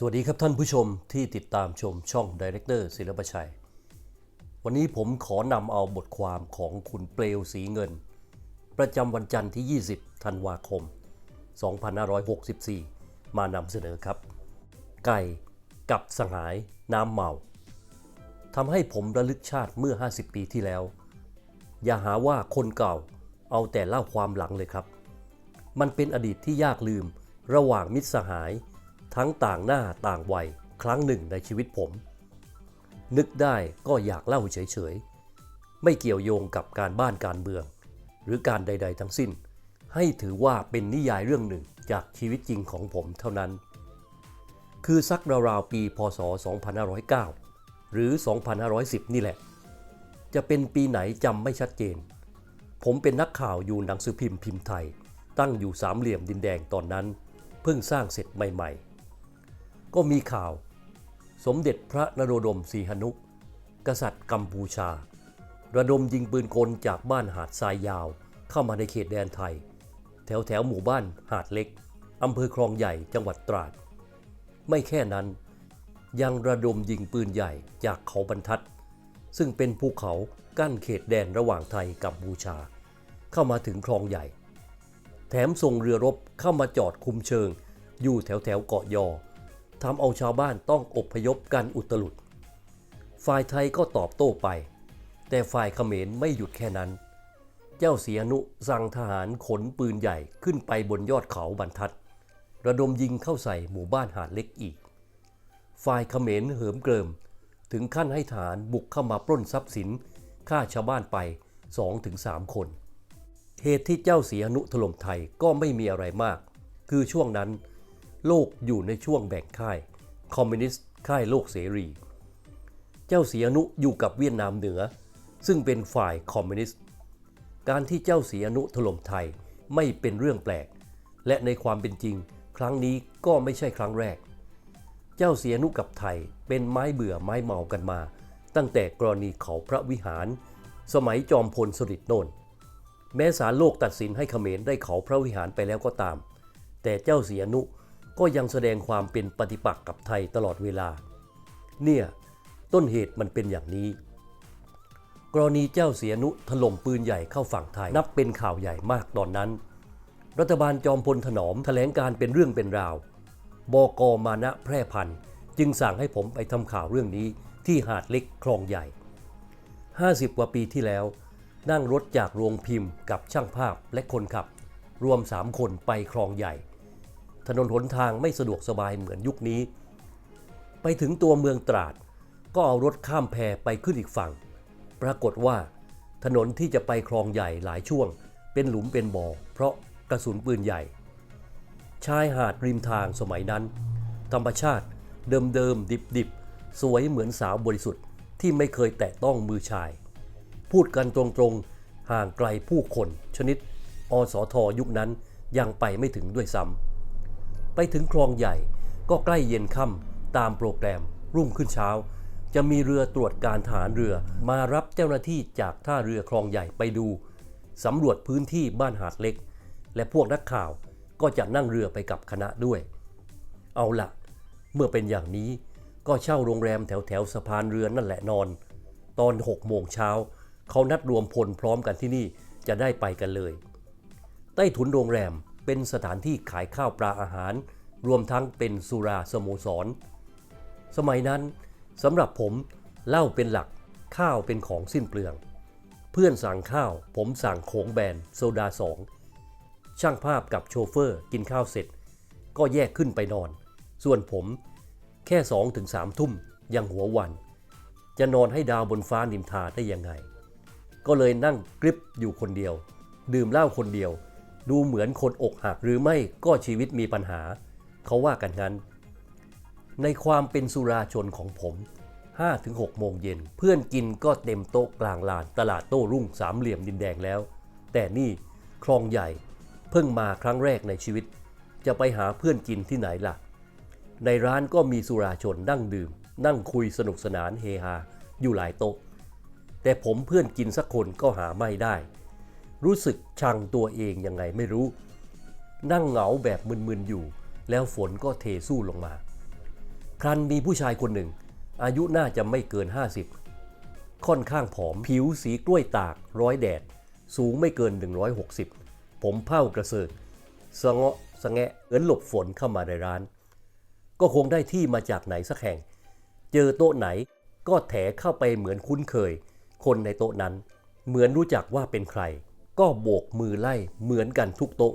สวัสดีครับท่านผู้ชมที่ติดตามชมช่องดีเรคเตอร์ศิลปชัย วันนี้ผมขอนำเอาบทความของคุณเปลวสีเงิน ประจำวันจันทร์ที่ 20 ธันวาคม 2564 มานำเสนอครับ ไก่กับสหายน้ำเมาทำให้ผมระลึกชาติเมื่อ 50 ปีที่แล้ว อย่าหาว่าคนเก่าเอาแต่เล่าความหลังเลยครับ มันเป็นอดีตที่ยากลืมระหว่างมิตรสหาย ทั้งต่างหน้าต่างวัยครั้งหนึ่งในชีวิตผม นึกได้ก็อยากเล่าเฉยๆ ไม่เกี่ยวโยงกับการบ้านการเมือง หรือการใด ๆ ทั้งสิ้น ให้ถือว่าเป็นนิยายเรื่องหนึ่งจากชีวิตจริงของผมเท่านั้น คือสักราวๆ ปี พศ 2509 หรือ 2510 นี่แหละ จะเป็นปีไหนจำไม่ชัดเจน ผมเป็นนักข่าวอยู่หนังสือพิมพ์พิมพ์ไทย ตั้งอยู่สามเหลี่ยมดินแดงตอนนั้น เพิ่งสร้างเสร็จใหม่ๆ ก็มีข่าว สมเด็จพระนโรดมศรีหนุ กษัตริย์กัมพูชา ระดมยิงปืนกลจากบ้านหาดทรายยาวเข้ามาในเขตแดนไทย แถวแถวหมู่บ้านหาดเล็กอำเภอคลองใหญ่จังหวัดตราด ไม่แค่นั้น ยังระดมยิงปืนใหญ่จากเขาบรรทัด ซึ่งเป็นภูเขากั้นเขตแดนระหว่างไทยกับบูชา เข้ามาถึงคลองใหญ่ แถมส่งเรือรบเข้ามาจอดคุมเชิง อยู่แถวแถวเกาะยอ ทำเอาชาวบ้านต้องอบพยพกันอุตลุด ฝ่ายไทยก็ตอบโต้ไป แต่ฝ่ายเขมรไม่หยุดแค่นั้น เจ้าเสียนุสั่งทหารขนปืนใหญ่ขึ้นไปบนยอดเขาบรรทัด ระดมยิงเข้าใส่หมู่บ้านหาดเล็กอีก ฝ่ายเขมรเหิมเกริม ถึงขั้นให้ฐานบุกเข้ามาปล้นทรัพย์สินฆ่าชาวบ้านไป 2-3 คน เหตุที่เจ้าเสียนุถล่มไทยก็ไม่มีอะไรมาก คือช่วงนั้น โลกอยู่ในช่วงแบ่งค่าย คอมมิวนิสต์ค่ายโลกเสรี เจ้าเสียนุอยู่กับเวียดนามเหนือ ซึ่งเป็นฝ่ายคอมมิวนิสต์ การที่เจ้าเสียนุถล่มไทยไม่เป็นเรื่องแปลก และในความเป็นจริง ครั้งนี้ก็ไม่ใช่ครั้งแรก เจ้าเสียนุกับไทยเป็นไม้เบื่อไม้เมากันมา ตั้งแต่กรณีเขาพระวิหาร สมัยจอมพลสฤษดิ์โนนแม้ศาลโลกตัดสินให้เขมรได้เขาพระวิหารไปแล้วก็ตาม แต่เจ้าเสียนุ ก็ยังแสดงความเป็นปฏิปักษ์กับไทยตลอดเวลา เนี่ย ต้นเหตุมันเป็นอย่างนี้ กรณีเจ้าเสียนุถล่มปืนใหญ่เข้าฝั่งไทย นับเป็นข่าวใหญ่มากตอนนั้น รัฐบาลจอมพลถนอมแถลงการเป็นเรื่องเป็นราว บกมานะแพร่พันธ์จึงสั่งให้ผมไปทำข่าวเรื่องนี้ที่หาดเล็กคลองใหญ่ 50 กว่าปีที่แล้ว นั่งรถจากโรงพิมพ์กับช่างภาพและคนขับ รวม 3 คนไปคลองใหญ่ ถนนหนทางไม่สะดวกสบายเหมือนยุคนี้ ไปถึงตัวเมืองตราด ก็เอารถข้ามแพไปขึ้นอีกฝั่ง ปรากฏว่า ถนนที่จะไปคลองใหญ่หลายช่วง เป็นหลุมเป็นบ่อเพราะกระสุนปืนใหญ่ ชายหาดริมทางสมัยนั้น ธรรมชาติเดิมๆดิบๆสวยเหมือนสาวบริสุทธิ์ที่ไม่เคยแตะต้องมือชาย พูดกันตรงๆห่างไกลผู้คนชนิด อสทยุคนั้นยังไปไม่ถึงด้วยซ้ำ ไปถึงคลองใหญ่ ก็ใกล้เย็นค่ำตามโปรแกรม รุ่งขึ้นเช้า จะมีเรือตรวจการฐานเรือมารับเจ้าหน้าที่จากท่าเรือคลองใหญ่ไปดูสำรวจพื้นที่บ้านหาดเล็ก และพวกนักข่าวก็จะนั่งเรือไปกับคณะด้วย เอาละเมื่อเป็นอย่างนี้ก็เช่าโรงแรมแถวแถวสะพานเรือนั่นแหละนอน ตอน6โมงเช้าเขานัดรวมพลพร้อมกันที่นี่จะได้ไปกันเลย ใต้ถุนโรงแรม เป็นสถานที่ขายข้าวปลาอาหาร รวมทั้งเป็นสุราสโมสร สมัยนั้นสำหรับผมเหล้าเป็นหลักข้าวเป็นของสิ้นเปลือง เพื่อนสั่งข้าว ผมสั่งโขงแบนโซดาสองช่างภาพกับโชเฟอร์กินข้าวเสร็จ ก็แยกขึ้นไปนอน ส่วนผมแค่2-3ถึง3ทุ่มยังหัววัน จะนอนให้ดาวบนฟ้านินทาได้ยังไง ก็เลยนั่งกริบอยู่คนเดียว ดื่มเหล้าคนเดียว ดูเหมือนคนอกหักหรือไม่ก็ชีวิตมีปัญหา เขาว่ากันงั้น ในความเป็นสุราชนของผม 5-6 โมงเย็น เพื่อนกินก็เต็มโต๊ะกลางลานตลาดโต้รุ่งสามเหลี่ยมดินแดงแล้ว แต่นี่คลองใหญ่เพิ่งมาครั้งแรกในชีวิต จะไปหาเพื่อนกินที่ไหนล่ะ ในร้านก็มีสุราชนนั่งดื่ม นั่งคุยสนุกสนานเฮฮาอยู่หลายโต๊ะ แต่ผมเพื่อนกินสักคนก็หาไม่ได้ รู้สึกชังตัวเองยังไงไม่รู้ นั่งเหงาแบบมึนๆอยู่ แล้วฝนก็เทสู้ลงมา ครั้นมีผู้ชายคนหนึ่ง อายุน่าจะไม่เกิน 50 ค่อนข้างผอมผิวสีกล้วยตากร้อยแดด สูงไม่เกิน 160 ผมเผ้ากระเซิกสะเงาะสะแงะเอินหลบฝนเข้ามาในร้าน ก็คงได้ที่มาจากไหนสักแห่ง เจอโต๊ะไหนก็แถเข้าไปเหมือนคุ้นเคย คนในโต๊ะนั้น เหมือนรู้จักว่าเป็นใคร ก็โบกมือไล่เหมือนกันทุกโต๊ะ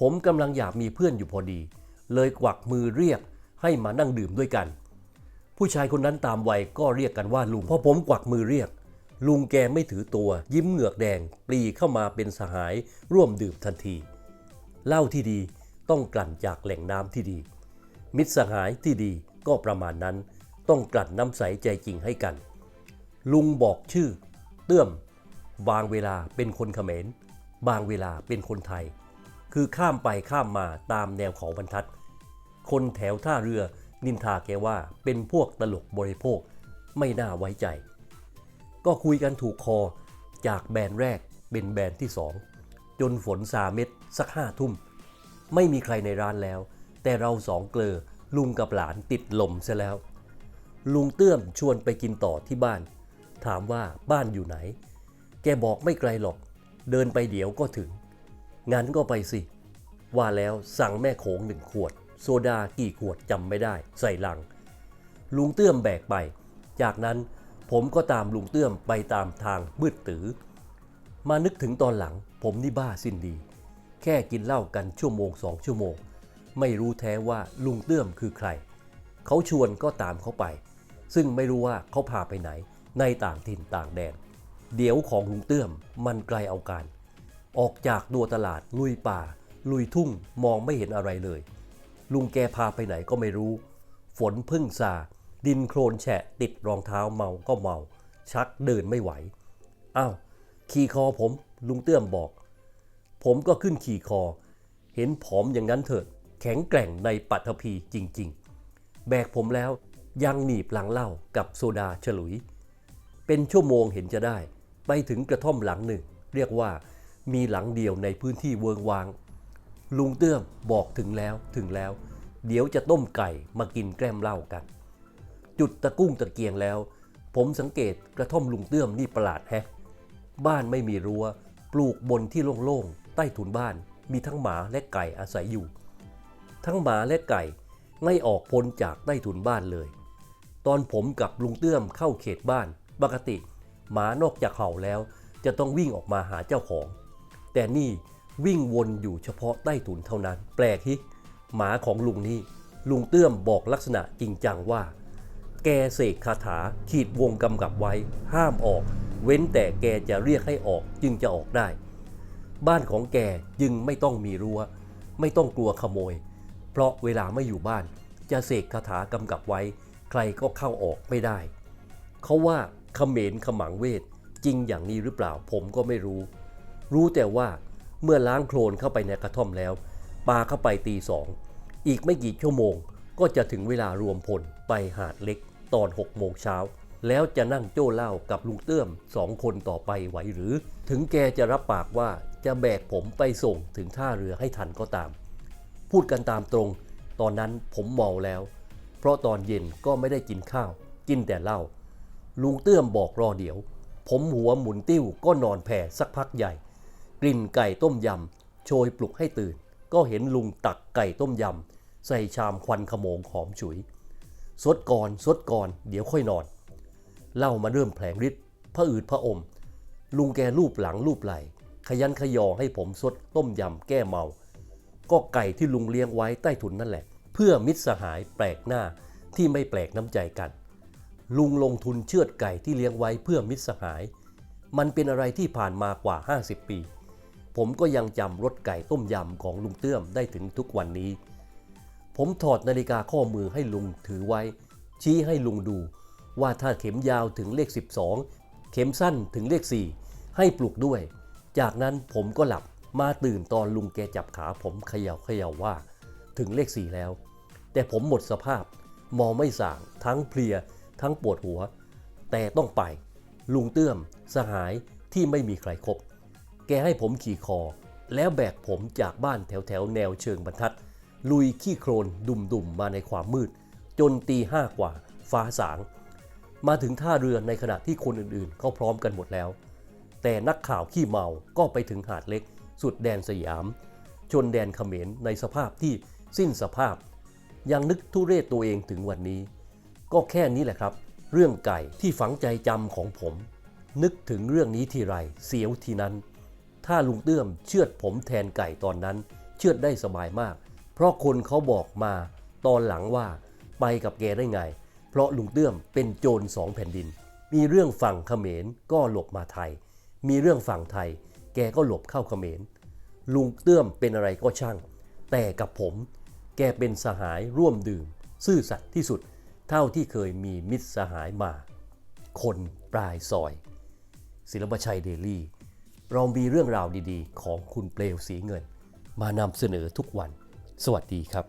ผมกำลังอยากมีเพื่อนอยู่พอดี เลยกวักมือเรียกให้มานั่งดื่มด้วยกัน ผู้ชายคนนั้นตามวัยก็เรียกกันว่าลุงพอผมกวักมือเรียก ลุงแกไม่ถือตัว ยิ้มเหงือกแดง ปรีเข้ามาเป็นสหายร่วมดื่มทันทีเหล้าที่ดีต้องกลั่นจากแหล่งน้ำที่ดี มิตรสหายที่ดีก็ประมาณนั้น ต้องกลั่นน้ำใสใจจริงให้กัน ลุงบอกชื่อ เตื้อม บางเวลาเป็นคนเขมร บางเวลาเป็นคนไทย คือข้ามไปข้ามมาตามแนวเขาบรรทัด คนแถวท่าเรือนินทาแกว่าเป็นพวกตลกบริโภคไม่น่าไว้ใจ ก็คุยกันถูกคอจากแบรนด์แรกเป็นแบรนด์ที่สองจนฝนซาเม็ดสักห้าทุ่ม ไม่มีใครในร้านแล้ว แต่เราสองเกลอลุงกับหลานติดลมซะแล้ว ลุงเตื้อมชวนไปกินต่อที่บ้าน ถามว่าบ้านอยู่ไหน แกบอกไม่ไกลหรอก เดินไปเดี๋ยวก็ถึง งั้นก็ไปสิ ว่าแล้วสั่งแม่โขงหนึ่งขวด โซดากี่ขวดจำไม่ได้ ใส่ลัง ลุงเตื้อมแบกไป จากนั้นผมก็ตามลุงเตื้อมไปตามทางมืดตือ มานึกถึงตอนหลัง ผมนี่บ้าสิ้นดี แค่กินเหล้ากันชั่วโมงสองชั่วโมง ไม่รู้แท้ว่าลุงเตื้อมคือใคร เขาชวนก็ตามเขาไป ซึ่งไม่รู้ว่าเขาพาไปไหนในต่างถิ่นต่างแดน เดี๋ยวของลุงเตื้อมมันไกลเอาการ ออกจากดัวตลาดลุยป่า ลุยทุ่งมองไม่เห็นอะไรเลย ลุงแกพาไปไหนก็ไม่รู้ ฝนพึ่งซาดินโคลนแฉะติดรองเท้าเมาก็เมา ชักเดินไม่ไหวอ้าวขี่คอผม ลุงเตื้อมบอก ผมก็ขึ้นขี่คอ เห็นผอมอย่างนั้นเถอะแข็งแกร่งในปัตภีจริง ๆ แบกผมแล้วยังหนีบหลังเหล้ากับโซดาฉลุย เป็นชั่วโมงเห็นจะได้ ไปถึงกระท่อมหลังหนึ่ง เรียกว่ามีหลังเดียวในพื้นที่เวิงวาง ลุงเตื้อมบอกถึงแล้วถึงแล้ว เดี๋ยวจะต้มไก่มากินแกล้มเหล้ากัน จุดตะกุ้งตะเกียงแล้ว ผมสังเกตกระท่อมลุงเตื้อมนี่ประหลาดแฮะบ้านไม่มีรัว้ว ปลูกบนที่โล่งๆใต้ถุนบ้าน มีทั้งหมาและไก่อาศัยอยู่ ทั้งหมาและไก่ไม่ออกพ้นจากใต้ถุนบ้านเลย ตอนผมกับลุงเตื้อมเข้าเขตบ้าน ปกติ หมานอกจากเห่าแล้ว จะต้องวิ่งออกมาหาเจ้าของ แต่นี่วิ่งวนอยู่เฉพาะใต้ถุนเท่านั้น แปลกฮิหมาของลุงนี่ลุงเตื้อมบอกลักษณะจริงจังว่า แกเสกคาถาขีดวงกำกับไว้ ห้ามออก เว้นแต่แกจะเรียกให้ออกจึงจะออกได้ บ้านของแกจึงไม่ต้องมีรัว้ว ไม่ต้องกลัวขโมย เพราะเวลาไม่อยู่บ้าน จะเสกคาถากำกับไว้ ใครก็เข้าออกไม่ได้ เขาว่า เขมรขมังเวทจริงอย่างนี้หรือเปล่าผมก็ไม่รู้ รู้แต่ว่าเมื่อล้างโคลนเข้าไปในกระท่อมแล้วปาเข้าไปตีสองอีกไม่กี่ชั่วโมงก็จะถึงเวลารวมพลไปหาดเล็กตอน6โมงเช้า แล้วจะนั่งโจ้เหล้ากับลุงเตื้อมสองคนต่อไปไหวหรือ ถึงแกจะรับปากว่าจะแบกผมไปส่งถึงท่าเรือให้ทันก็ตาม พูดกันตามตรง ตอนนั้นผมเมาแล้ว เพราะตอนเย็นก็ไม่ได้กินข้าว กินแต่เหล้า ลุงเตื้อมบอกรอเดี๋ยว ผมหัวหมุนติ้วก็นอนแผ่สักพักใหญ่ กลิ่นไก่ต้มยำโชยปลุกให้ตื่น ก็เห็นลุงตักไก่ต้มยำใส่ชามควันขโมงหอมฉุยสดก่อนสดก่อน เดี๋ยวค่อยนอน เล้ามาเริ่มแผลงฤทธิ์พระอืดพระอม ลุงแกรูปหลังรูปไหลขยันขยอให้ผมสดต้มยำแก้เมา ก็ไก่ที่ลุงเลี้ยงไว้ใต้ถุนนั่นแหละ เพื่อมิตรสหายแปลกหน้าที่ไม่แปลกน้ำใจกัน ลุงลงทุนเชือดไก่ที่เลี้ยงไว้เพื่อมิตรสหาย มันเป็นอะไรที่ผ่านมากว่า 50 ปี ผมก็ยังจำรสไก่ต้มยำของลุงเตื้อมได้ถึงทุกวันนี้ ผมถอดนาฬิกาข้อมือให้ลุงถือไว้ ชี้ให้ลุงดู ว่าถ้าเข็มยาวถึงเลข 12 เข็มสั้นถึงเลข 4 ให้ปลุกด้วย จากนั้นผมก็หลับมาตื่นตอนลุงแกจับขาผมเขย่าเขย่าว่า ถึงเลข4แล้ว แต่ผมหมดสภาพ มองไม่ส่างทั้งเพลีย ทั้งปวดหัว แต่ต้องไป ลุงเตื้อม สหายที่ไม่มีใครครบแกให้ผมขี่คอ แล้วแบกผมจากบ้านแถวแถวแนวเชิงบรรทัด ลุยขี้โครนดุ่มๆมาในความมืด จนตีห้ากว่า ฟ้าสาง มาถึงท่าเรือในขณะที่คนอื่นๆ เขาพร้อมกันหมดแล้ว แต่นักข่าวขี้เมาก็ไปถึงหาดเล็ก สุดแดนสยาม ชนแดนเขมรในสภาพที่สิ้นสภาพยังนึกทุเรศตัวเองถึงวันนี้ ก็แค่นี้แหละครับ เรื่องไก่ที่ฝังใจจำของผม นึกถึงเรื่องนี้ทีไรเสียวทีนั้น ถ้าลุงเตื้อมเชือดผมแทนไก่ตอนนั้น เชือดได้สบายมาก เพราะคนเขาบอกมาตอนหลังว่าไปกับแกได้ไง เพราะลุงเตื้อมเป็นโจรสองแผ่นดิน มีเรื่องฝั่งเขมรก็หลบมาไทย มีเรื่องฝั่งไทย แกก็หลบเข้าเขมร ลุงเตื้อมเป็นอะไรก็ช่าง แต่กับผม แกเป็นสหายร่วมดื่ม ซื่อสัตย์ที่สุด เท่าที่เคยมีมิตรสหายมา คนปลายซอย ศิลปชัยเดลี่ เรามีเรื่องราวดีๆ ของคุณเปลวสีเงิน มานำเสนอทุกวัน สวัสดีครับ